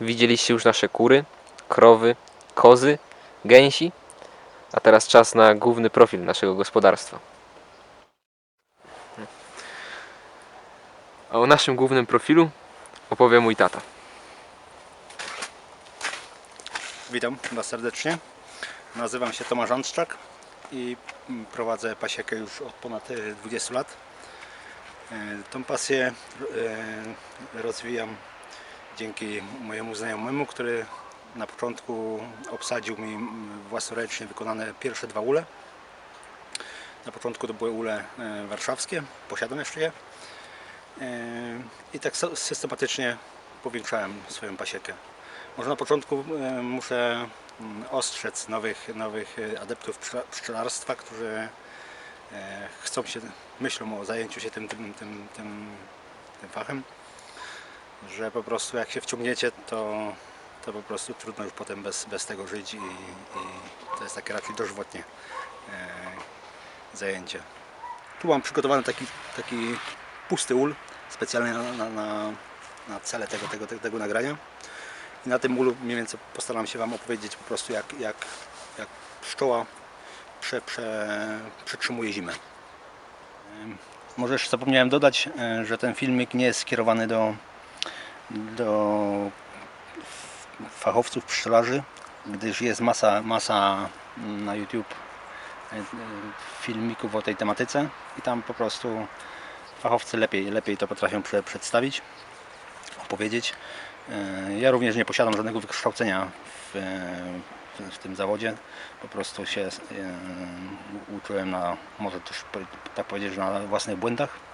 Widzieliście już nasze kury, krowy, kozy, gęsi, a teraz czas na główny profil naszego gospodarstwa. A o naszym głównym profilu opowie mój tata. Witam Was serdecznie. Nazywam się Tomasz Andrzczak i mm, prowadzę pasiekę już od ponad e, 20 lat. E, Tą pasję e, rozwijam dzięki mojemu znajomemu, który na początku obsadził mi własnoręcznie wykonane pierwsze dwa ule. Na początku to były ule e, warszawskie, posiadam jeszcze je. E, I tak systematycznie powiększałem swoją pasiekę. Może na początku e, muszę mm, ostrzec nowych, nowych adeptów pszczelarstwa, którzy chcą się, myślą o zajęciu się tym, tym, tym, tym, tym fachem, że po prostu jak się wciągniecie, to, to po prostu trudno już potem bez, bez tego żyć i, i to jest takie raczej dożywotnie e, zajęcie. Tu mam przygotowany taki, taki pusty ul specjalnie na, na, na, na cele tego, tego, tego, tego nagrania. I na tym ulu mniej więcej postaram się Wam opowiedzieć po prostu jak, jak, jak pszczoła prze, prze, przetrzymuje zimę. Może jeszcze zapomniałem dodać, e, że ten filmik nie jest skierowany do, do fachowców pszczelarzy, gdyż jest masa, masa na YouTube e, e, filmików o tej tematyce i tam po prostu fachowcy lepiej, lepiej to potrafią prze, przedstawić, opowiedzieć. E, Ja również nie posiadam żadnego wykształcenia w, w tym zawodzie. Po prostu się uczyłem na, może też tak powiedzieć, na własnych błędach.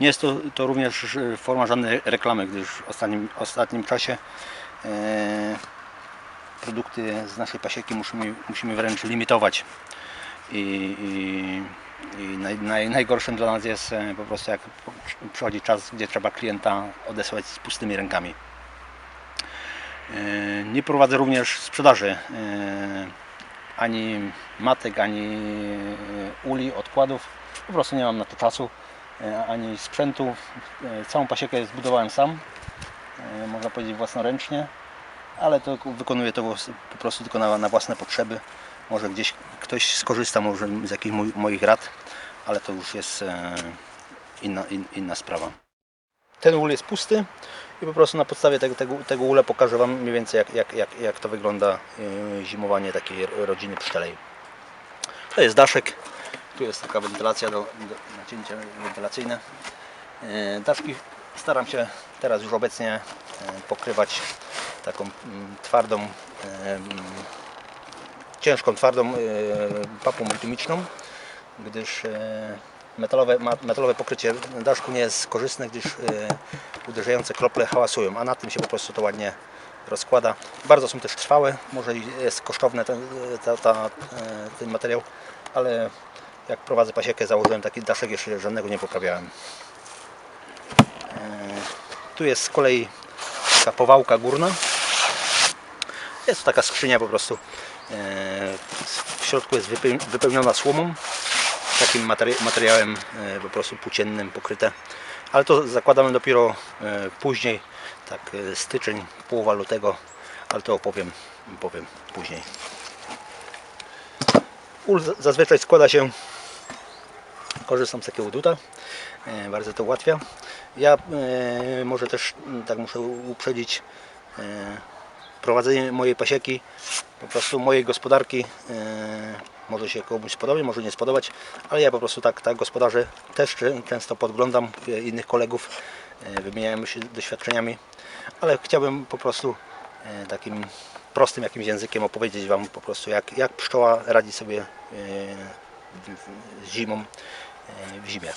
Nie jest to, to również e, forma żadnej reklamy, gdyż w ostatnim, ostatnim czasie e, produkty z naszej pasieki musimy, musimy wręcz limitować. I, i, i naj, naj, najgorszym dla nas jest e, po prostu jak przychodzi czas, gdzie trzeba klienta odesłać z pustymi rękami. E, Nie prowadzę również sprzedaży e, ani matek, ani e, uli, odkładów. Po prostu nie mam na to czasu, ani sprzętu. E, Całą pasiekę zbudowałem sam, e, można powiedzieć własnoręcznie, ale to wykonuję to po prostu tylko na, na własne potrzeby. Może gdzieś ktoś skorzysta może z jakichś moich rad, ale to już jest e, inna, in, inna sprawa. Ten ul jest pusty i po prostu na podstawie tego, tego, tego ule pokażę Wam mniej więcej jak, jak, jak, jak to wygląda e, zimowanie takiej rodziny pszczelej. To jest daszek, tu jest taka wentylacja, do, do, nacięcie wentylacyjne. E, Daszki staram się teraz już obecnie e, pokrywać taką mm, twardą, e, mm, ciężką, twardą papą bitumiczną, gdyż metalowe, metalowe pokrycie daszku nie jest korzystne, gdyż uderzające krople hałasują, a na tym się po prostu to ładnie rozkłada. Bardzo są też trwałe, może jest kosztowny ten, ta, ta, ten materiał, ale jak prowadzę pasiekę założyłem taki daszek, jeszcze żadnego nie poprawiałem. E, Tu jest z kolei taka powałka górna. Jest to taka skrzynia po prostu. E, W środku jest wypeł- wypełniona słomą. Takim materi- materiałem e, po prostu płóciennym pokryte. Ale to zakładamy dopiero później, tak styczeń, połowa lutego, ale to opowiem, powiem później. Ul zazwyczaj składa się, korzystam z takiego duta, e, bardzo to ułatwia. Ja e, może też m, tak muszę uprzedzić e, prowadzenie mojej pasieki, po prostu mojej gospodarki. Może się komuś spodobać, może nie spodobać, ale ja po prostu tak, tak gospodarzę też często podglądam innych kolegów, wymieniamy się doświadczeniami, ale chciałbym po prostu takim prostym jakimś językiem opowiedzieć Wam po prostu jak, jak pszczoła radzi sobie z zimą w zimie.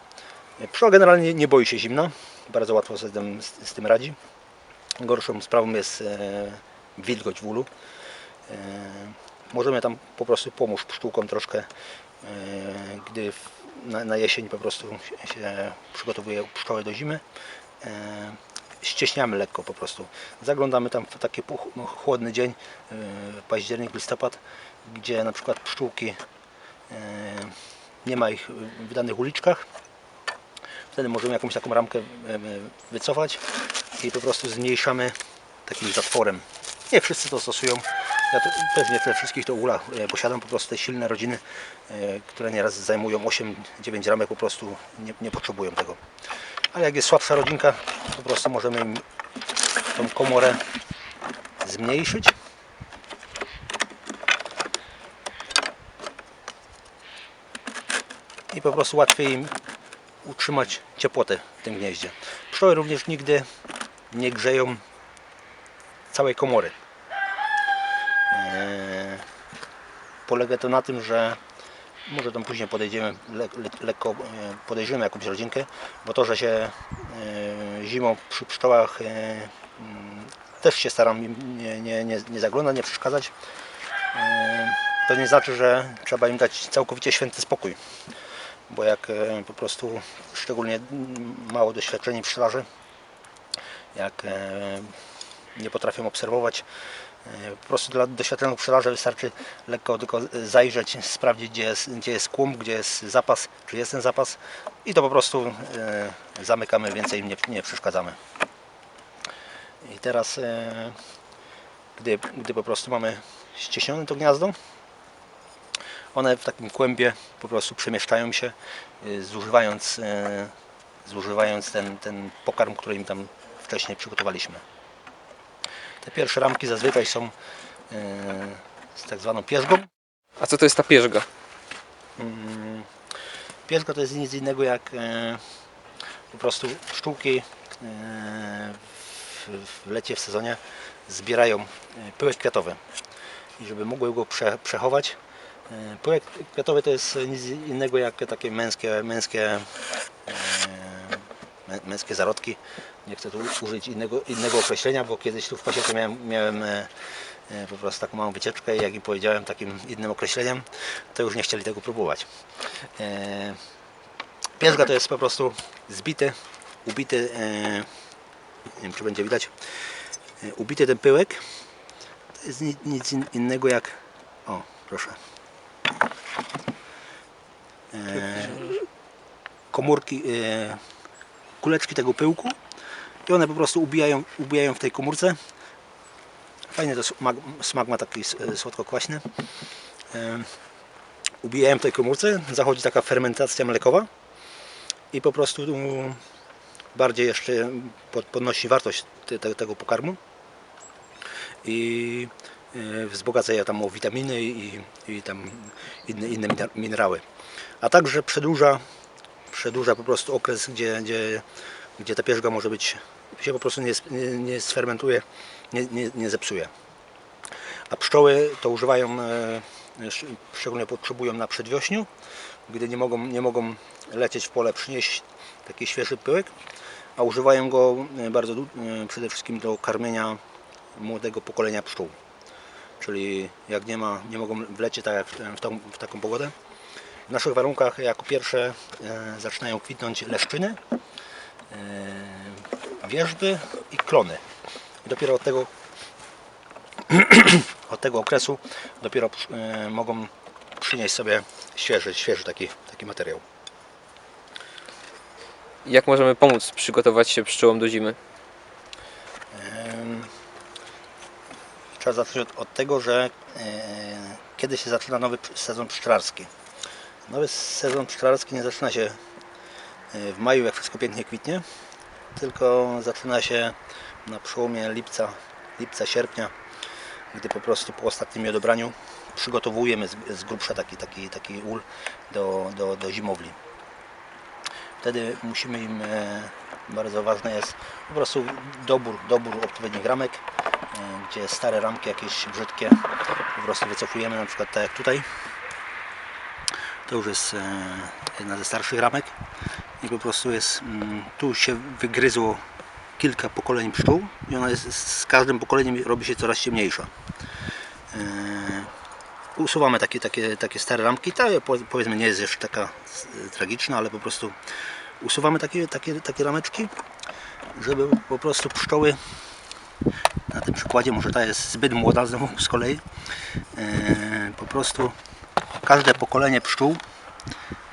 Pszczoła generalnie nie boi się zimna, bardzo łatwo sobie z tym, z, tym radzi. Gorszą sprawą jest e, wilgoć w ulu. E, możemy tam po prostu pomóc pszczółkom troszkę, e, gdy na, na jesień po prostu się, przygotowuje pszczoły do zimy. E, ścieśniamy lekko po prostu. Zaglądamy tam w taki no, chłodny dzień, e, październik, listopad, gdzie na przykład pszczółki e, nie ma ich w danych uliczkach. Wtedy możemy jakąś taką ramkę wycofać i po prostu zmniejszamy takim zatworem. Nie wszyscy to stosują. Ja to, też nie we wszystkich to ula e, posiadam, po prostu te silne rodziny, e, które nieraz zajmują 8-9 ramek, po prostu nie, nie potrzebują tego. Ale jak jest słabsza rodzinka, po prostu możemy tą komorę zmniejszyć. I po prostu łatwiej im utrzymać ciepłotę w tym gnieździe. Pszczoły również nigdy nie grzeją całej komory. Eee, Polega to na tym, że może tam później podejdziemy, le, le, lekko e, podejrzymy jakąś rodzinkę, bo to, że się e, zimą przy pszczołach e, mm, też się staram im nie, nie, nie, nie zaglądać, nie przeszkadzać. E, To nie znaczy, że trzeba im dać całkowicie święty spokój, bo jak e, po prostu szczególnie mało doświadczeni pszczelarze, jak e, nie potrafią obserwować. E, Po prostu dla doświadczonych pszczelarzy wystarczy lekko tylko zajrzeć, sprawdzić gdzie jest, gdzie jest kłum, gdzie jest zapas, czy jest ten zapas i to po prostu zamykamy, więcej im nie, nie przeszkadzamy. I teraz, gdy, gdy po prostu mamy ścieśnione to gniazdo, one w takim kłębie po prostu przemieszczają się, e, zużywając, e, zużywając ten, ten pokarm, który im tam wcześniej przygotowaliśmy. Te pierwsze ramki zazwyczaj są e, z tak zwaną pierzgą. A co to jest ta pierzga? Mm, Pierzga to jest nic innego jak po prostu pszczółki w, lecie, w sezonie zbierają pyłek kwiatowy. I żeby mogły go prze, przechować, e, pyłek kwiatowy to jest nic innego jak takie męskie, męskie, e, mę- męskie zarodki. Nie chcę tu użyć innego, innego określenia, bo kiedyś tu w pasiece miałem, miałem e, po prostu taką małą wycieczkę i jak im powiedziałem takim innym określeniem, to już nie chcieli tego próbować. Pierzga to jest po prostu zbity, ubity, nie wiem czy będzie widać, ubity ten pyłek. To jest ni- nic in- innego jak, o proszę, komórki, e, kuleczki tego pyłku i one po prostu ubijają, ubijają w tej komórce. Fajny to smak, smak ma taki s- słodko-kwaśny. E, ubijają w tej komórce, zachodzi taka fermentacja mlekowa i po prostu bardziej jeszcze pod- podnosi wartość te, te, tego pokarmu i e, wzbogaca je tam o witaminy i, i tam inne, inne minerały. A także przedłuża, przedłuża po prostu okres, gdzie, gdzie, gdzie ta pierzga może być, się po prostu nie, nie, nie sfermentuje, nie, nie, nie zepsuje. A pszczoły to używają, e, sz- szczególnie potrzebują na przedwiośniu, gdy nie mogą, nie mogą lecieć w pole, przynieść taki świeży pyłek, a używają go e, bardzo przede wszystkim do karmienia młodego pokolenia pszczół. Czyli jak nie, ma, nie mogą wlecieć tak jak w, tą, w taką pogodę. W naszych warunkach jako pierwsze e, zaczynają kwitnąć leszczyny, e, wierzby i klony. I dopiero od tego od tego okresu dopiero e, mogą przynieść sobie świeży, świeży taki, taki materiał. Jak możemy pomóc przygotować się pszczołom do zimy? Zacząć od, tego, że e, kiedy się zaczyna nowy sezon pszczelarski. Nowy sezon pszczelarski nie zaczyna się e, w maju, jak wszystko pięknie kwitnie, tylko zaczyna się na przełomie lipca, lipca sierpnia, gdy po prostu po ostatnim miodobraniu przygotowujemy z, grubsza taki, taki, taki ul do, do, do zimowli. Wtedy musimy im, e, bardzo ważne jest po prostu dobór, dobór odpowiednich ramek, gdzie stare ramki jakieś brzydkie po prostu wycofujemy, na przykład tak jak tutaj. To już jest e, jedna ze starszych ramek i po prostu jest, mm, tu się wygryzło kilka pokoleń pszczół i ona jest, z każdym pokoleniem robi się coraz ciemniejsza. E, Usuwamy takie, takie, takie stare ramki, ta po- powiedzmy nie jest jeszcze taka e, tragiczna, ale po prostu usuwamy takie, takie, takie rameczki, żeby po prostu pszczoły, na tym przykładzie może ta jest zbyt młoda znowu z kolei, e, po prostu każde pokolenie pszczół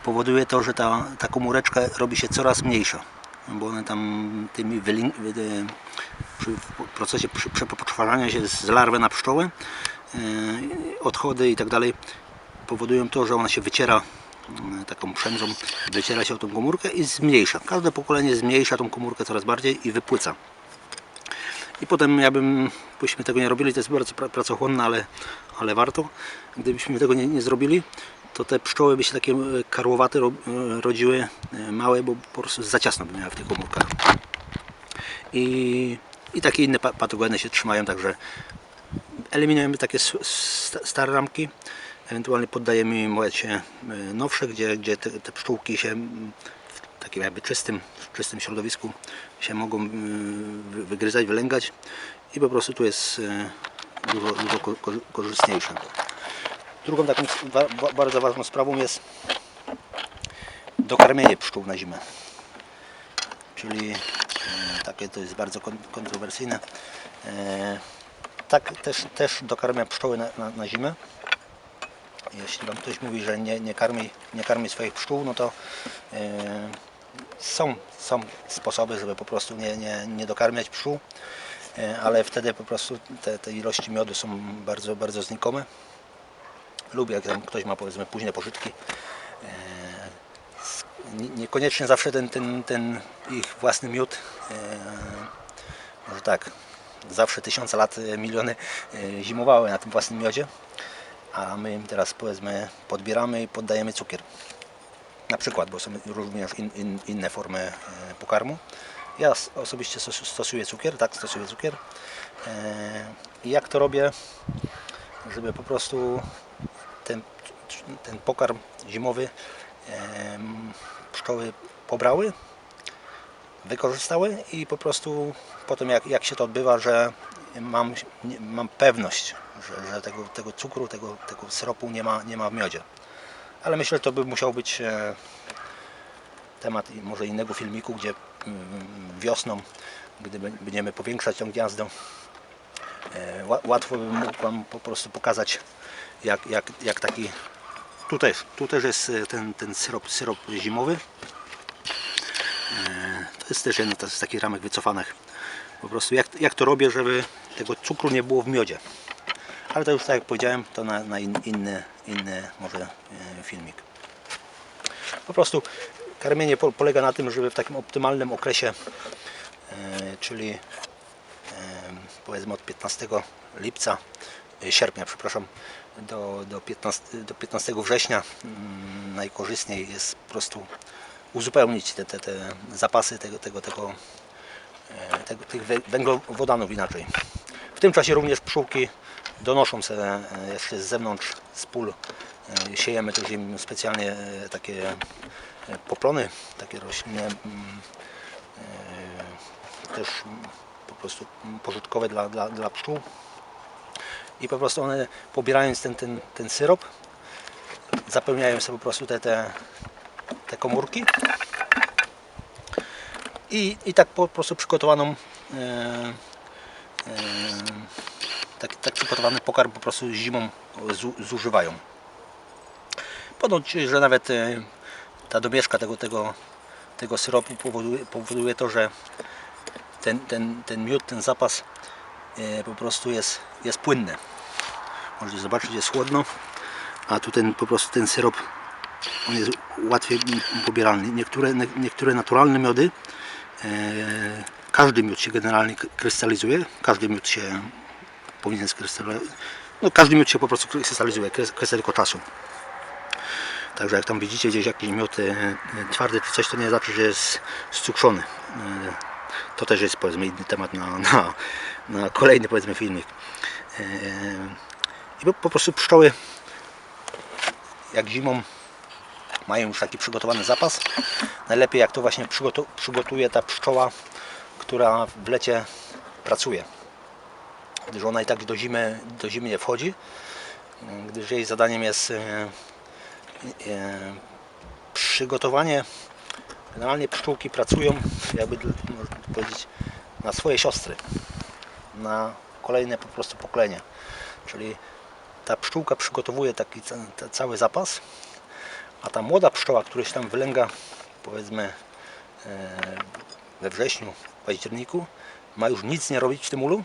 powoduje to, że ta, ta komóreczka robi się coraz mniejsza. bo one tam tymi przy w procesie przepoczwarania się z larwy na pszczołę, e, odchody i tak dalej powodują to, że ona się wyciera e, taką przędzą, wyciera się o tą komórkę i zmniejsza. Każde pokolenie zmniejsza tą komórkę coraz bardziej i wypłyca. I potem ja bym, byśmy tego nie robili, to jest bardzo pra- pracochłonne, ale, ale warto. Gdybyśmy tego nie, nie zrobili, to te pszczoły by się takie e, karłowate e, rodziły, e, małe, bo po prostu za ciasno by miały w tych komórkach. I, i takie inne pa- patogeny się trzymają, także eliminujemy takie stare ramki, ewentualnie poddajemy im nowsze, gdzie, gdzie te, te pszczółki się mm, takim jakby czystym, czystym środowisku się mogą wy- wygryzać, wylęgać i po prostu tu jest e, dużo, dużo ko- ko- korzystniejsze. Drugą taką bardzo ważną sprawą jest dokarmienie pszczół na zimę. Czyli e, takie to jest bardzo kon- kontrowersyjne. Tak też, też dokarmia pszczoły na, na, na zimę. Jeśli Wam ktoś mówi, że nie, nie, karmi, nie karmi swoich pszczół, no to e, są, są sposoby, żeby po prostu nie, nie, nie dokarmiać pszczół, e, ale wtedy po prostu te, te ilości miodu są bardzo, bardzo znikome. Lub jak tam ktoś ma powiedzmy późne pożytki, e, niekoniecznie zawsze ten, ten, ten ich własny miód, e, może tak, zawsze tysiące lat, miliony zimowały na tym własnym miodzie, a my im teraz powiedzmy podbieramy i poddajemy cukier. Na przykład, bo są również in, in, inne formy e, pokarmu. Ja osobiście stos- stosuję cukier, tak, stosuję cukier. E, I jak to robię, żeby po prostu ten, ten pokarm zimowy em, pszczoły pobrały, wykorzystały i po prostu potem jak, jak się to odbywa, że mam, mam pewność, że, że tego, tego cukru, tego, tego syropu nie ma, nie ma w miodzie. Ale myślę, że to by musiał być e, temat może innego filmiku, gdzie mm, wiosną, gdy będziemy powiększać tą gniazdę, e, ła- łatwo bym mógł Wam po prostu pokazać, jak, jak, jak taki tutaj, tu też jest e, ten, ten syrop, syrop zimowy. To jest też jeden z takich ramek wycofanych. Po prostu jak, jak to robię, żeby tego cukru nie było w miodzie. Ale to już tak jak powiedziałem, to na, na in, inny, inny może e, filmik. Po prostu karmienie po, polega na tym, żeby w takim optymalnym okresie, e, czyli e, powiedzmy od 15 lipca, sierpnia, przepraszam, do, do, 15, do 15 września mm, najkorzystniej jest po prostu uzupełnić te, te, te zapasy tego, tego, tego, tego, tych wę- węglowodanów inaczej. W tym czasie również pszczółki donoszą se e, jeszcze z zewnątrz, z pól. E, Siejemy też im specjalnie e, takie poplony, takie rośliny mm, też po prostu pożytkowe dla, dla, dla pszczół. I po prostu one pobierając ten, ten, ten syrop zapełniają sobie po prostu te, te, te komórki i, i tak po prostu przygotowaną e, tak, tak przygotowany pokarm po prostu zimą zu, zużywają. Ponoć, że nawet e, ta domieszka tego, tego, tego syropu powoduje, powoduje to, że ten, ten, ten miód, ten zapas e, po prostu jest, jest płynny. Możecie zobaczyć, jest chłodno, a tu ten, po prostu ten syrop on jest łatwiej pobieralny. Niektóre, nie- niektóre naturalne miody, e, każdy miód się generalnie krystalizuje, każdy miód się powinien skrystalizować. No, każdy miód się po prostu krystalizuje, czasu. Także jak tam widzicie gdzieś jakiś miód e, e, twardy czy coś, to nie znaczy, że jest scukrzony. E, To też jest powiedzmy inny temat na, na, na kolejny powiedzmy filmik. I po prostu pszczoły jak zimą mają już taki przygotowany zapas. Najlepiej jak to właśnie przygotu- przygotuje ta pszczoła, która w lecie pracuje. Gdyż ona i tak do zimy, do zimy nie wchodzi, gdyż jej zadaniem jest e, e, przygotowanie. Generalnie pszczółki pracują, jakby można powiedzieć, na swoje siostry, na kolejne po prostu pokolenie. Czyli ta pszczółka przygotowuje taki ca- ca- cały zapas, a ta młoda pszczoła, która się tam wylęga, powiedzmy e, we wrześniu, październiku ma już nic nie robić w tym ulu,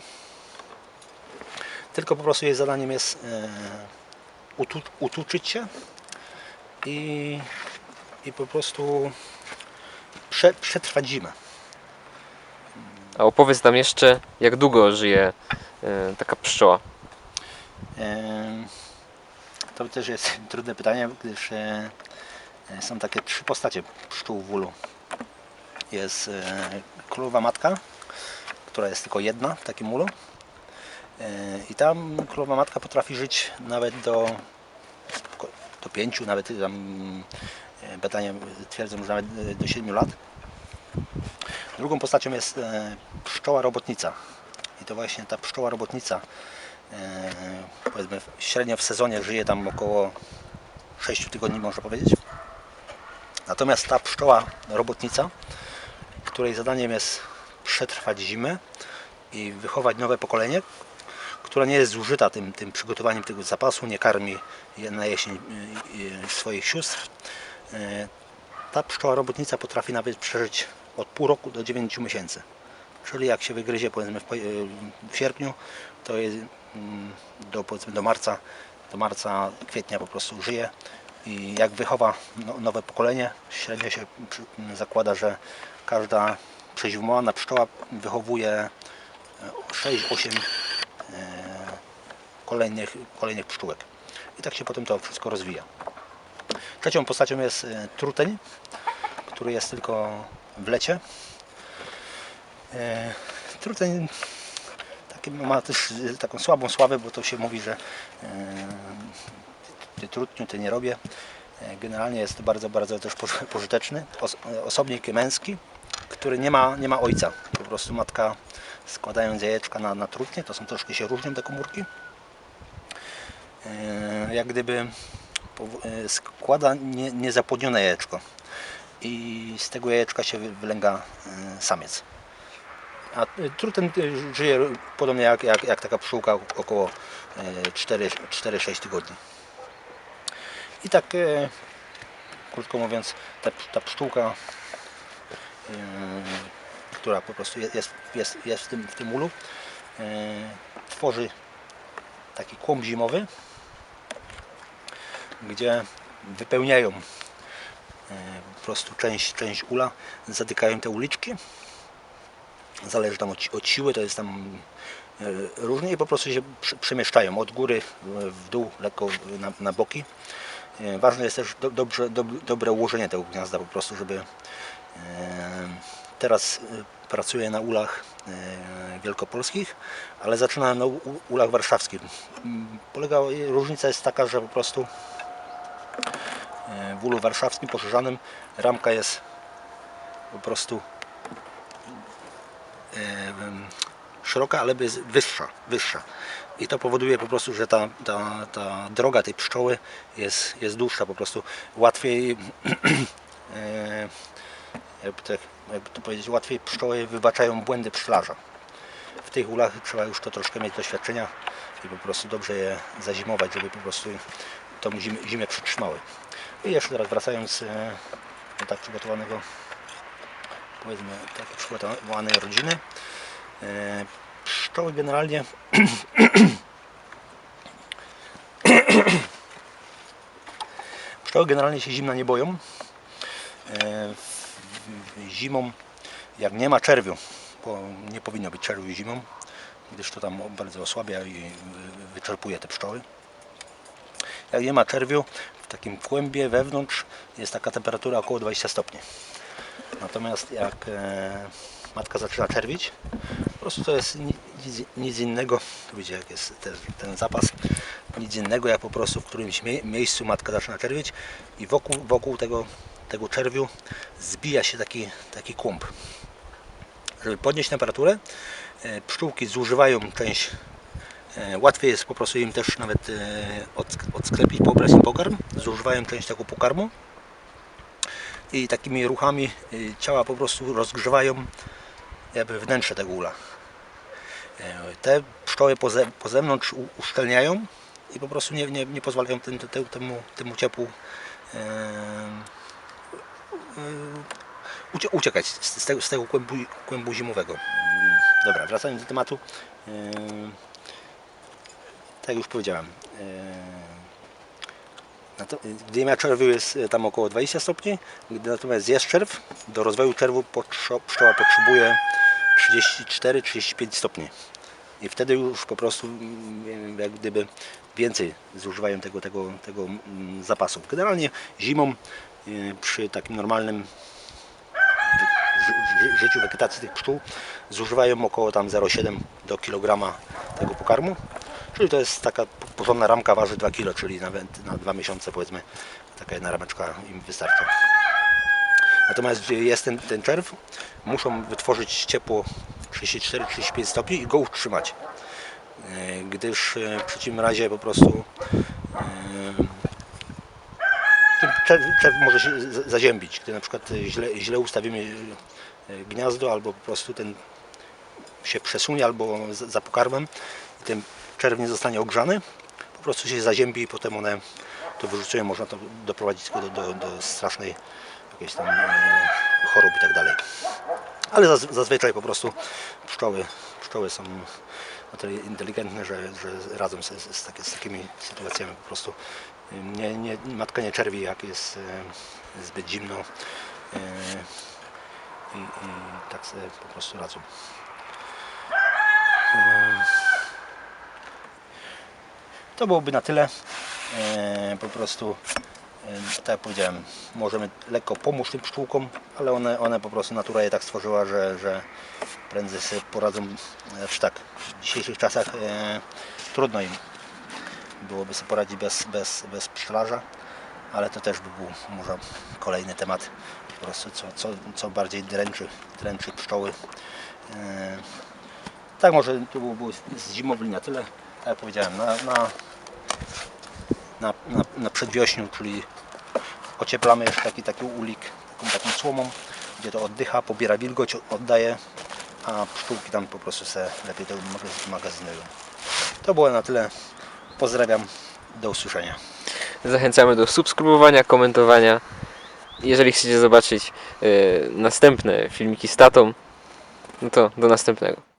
tylko po prostu jej zadaniem jest e, utu, utuczyć się i, i po prostu prze, przetrwać zimę. A opowiedz nam jeszcze, jak długo żyje e, taka pszczoła. Em, To też jest trudne pytanie, gdyż e, e, są takie trzy postacie pszczół w ulu. Jest e, królowa matka, która jest tylko jedna w takim ulu. E, I tam królowa matka potrafi żyć nawet do, do pięciu, nawet tam e, badania twierdzą, że nawet e, do siedmiu lat. Drugą postacią jest pszczoła robotnica. I to właśnie ta pszczoła robotnica powiedzmy średnio w sezonie żyje tam około 6 tygodni można powiedzieć. Natomiast ta pszczoła robotnica, której zadaniem jest przetrwać zimę i wychować nowe pokolenie, która nie jest zużyta tym, tym przygotowaniem tego zapasu, nie karmi na jesień y, y, swoich sióstr. E, Ta pszczoła robotnica potrafi nawet przeżyć od pół roku do 9 miesięcy. Czyli jak się wygryzie powiedzmy w, y, sierpniu, to jest mm, do, powiedzmy do marca, do marca, kwietnia po prostu żyje i jak wychowa no, nowe pokolenie, średnio się zakłada, że każda przeziumowana pszczoła wychowuje 6-8 kolejnych, kolejnych pszczółek. I tak się potem to wszystko rozwija. Trzecią postacią jest e, truteń, który jest tylko w lecie. E, Truteń taki ma też e, taką słabą sławę, bo to się mówi, że ty trutniu, ty nie robię. Generalnie jest bardzo, bardzo też poży- pożyteczny. Os- Osobnik męski, który nie ma, nie ma ojca. Po prostu matka składając jajeczka na, na trutnie, to są troszkę się różnią te komórki. E, Jak gdyby e, składa nie, niezapłodnione jajeczko i z tego jajeczka się wy- wylęga e, samiec. A truten żyje podobnie jak, jak, jak taka pszczółka około e, 4-6 tygodni. I tak krótko mówiąc ta, ta pszczółka która po prostu je- jest, jest, jest w, tym, w tym ulu tworzy taki kłąb zimowy gdzie wypełniają e, po prostu część, część ula, zatykają te uliczki. Zależy tam od, od siły, to jest tam e, różnie i po prostu się przemieszczają od góry w- dół, lekko na, na boki. E, Ważne jest też do, dobrze, dob, dobre ułożenie tego gniazda po prostu, żeby teraz pracuję na ulach wielkopolskich, ale zaczynałem na ulach warszawskich. M, Polega, różnica jest taka, że po prostu e, w ulu warszawskim poszerzanym ramka jest po prostu e, szeroka, ale jest wyższa, wyższa. I to powoduje po prostu, że ta, ta, ta droga tej pszczoły jest, jest dłuższa, po prostu łatwiej e, jakby, tak, jakby to powiedzieć, łatwiej pszczoły wybaczają błędy pszczelarza. W tych ulach trzeba już to troszkę mieć doświadczenia i po prostu dobrze je zazimować, żeby po prostu tą zimę, zimę przytrzymały. I jeszcze teraz wracając e, do tak przygotowanego, powiedzmy, tak przygotowanej rodziny. E, Pszczoły generalnie Pszczoły generalnie się zimna nie boją. Zimą, jak nie ma czerwiu, bo nie powinno być czerwiu zimą, gdyż to tam bardzo osłabia i wy- wyczerpuje te pszczoły. Jak nie ma czerwiu, w takim kłębie wewnątrz jest taka temperatura około 20 stopni. Natomiast jak e, matka zaczyna czerwić, po prostu to jest ni- nic, nic innego, tu widzicie jak jest ten, ten zapas, nic innego jak po prostu w którymś mie- miejscu matka zaczyna czerwić i wokół, wokół tego, tego czerwiu zbija się taki, taki kłąb. Żeby podnieść temperaturę, e, pszczółki zużywają część E, Łatwiej jest po prostu im też nawet e, od- odsklepić, pobrać im pokarm. Zużywają część tego pokarmu i takimi ruchami ciała po prostu rozgrzewają jakby wnętrze tego ula. Te pszczoły po, ze, po zewnątrz uszczelniają i po prostu nie, nie, nie pozwalają tym, te- temu, temu ciepłu uciekać z, tego, z tego kłębu, kłębu zimowego. Mm, Dobra, wracając do tematu. Yy, tak jak już powiedziałem. Yy, gdy nie ma czerwiu jest tam około 20 stopni, gdy natomiast jest czerw, do rozwoju czerwu pszczoła potrzebuje 34-35 stopni. I wtedy już po prostu mm, jak gdyby więcej zużywają tego, tego, tego mm, zapasu. Generalnie zimą przy takim normalnym życiu wegetacji tych pszczół zużywają około tam 0,7 do kilograma tego pokarmu. Czyli to jest taka porządna ramka, waży 2 kg, czyli nawet na dwa miesiące powiedzmy taka jedna rameczka im wystarcza. Natomiast gdzie jest ten, ten czerw, muszą wytworzyć ciepło 34-35 stopni i go utrzymać. E, Gdyż w przeciwnym razie po prostu czerw może się zaziębić. Gdy na przykład e, źle, źle ustawimy e, gniazdo albo po prostu ten się przesunie albo za pokarmem i ten czerw nie zostanie ogrzany, po prostu się zaziębi i potem one to wyrzucują, można to doprowadzić do, do, do strasznej jakiejś tam e, chorób i tak dalej. Ale zaz, zazwyczaj po prostu pszczoły, pszczoły są na tyle inteligentne, że, że radzą sobie z, z, takie, z takimi sytuacjami po prostu. Nie, nie, matka nie czerwi, jak jest e, zbyt zimno e, i, i tak sobie po prostu radzą. E, To byłoby na tyle. Po prostu, tak jak powiedziałem, możemy lekko pomóc tym pszczółkom, ale one, one po prostu natura je tak stworzyła, że, że prędzej sobie poradzą. Znaczy tak, w dzisiejszych czasach trudno im byłoby sobie poradzić bez, bez, bez pszczelarza, ale to też by był może kolejny temat, po prostu co, co, co bardziej dręczy, dręczy pszczoły. E, tak może to było, było z zimowli na tyle, tak jak powiedziałem, na, na, na, na, na przedwiośniu, czyli ocieplamy jeszcze taki, taki ulik taką, taką słomą, gdzie to oddycha, pobiera wilgoć, oddaje, a pszczółki tam po prostu se lepiej to magaz- magazynują. To było na tyle. Pozdrawiam. Do usłyszenia. Zachęcamy do subskrybowania, komentowania. Jeżeli chcecie zobaczyć e, następne filmiki z tatą, no to do następnego.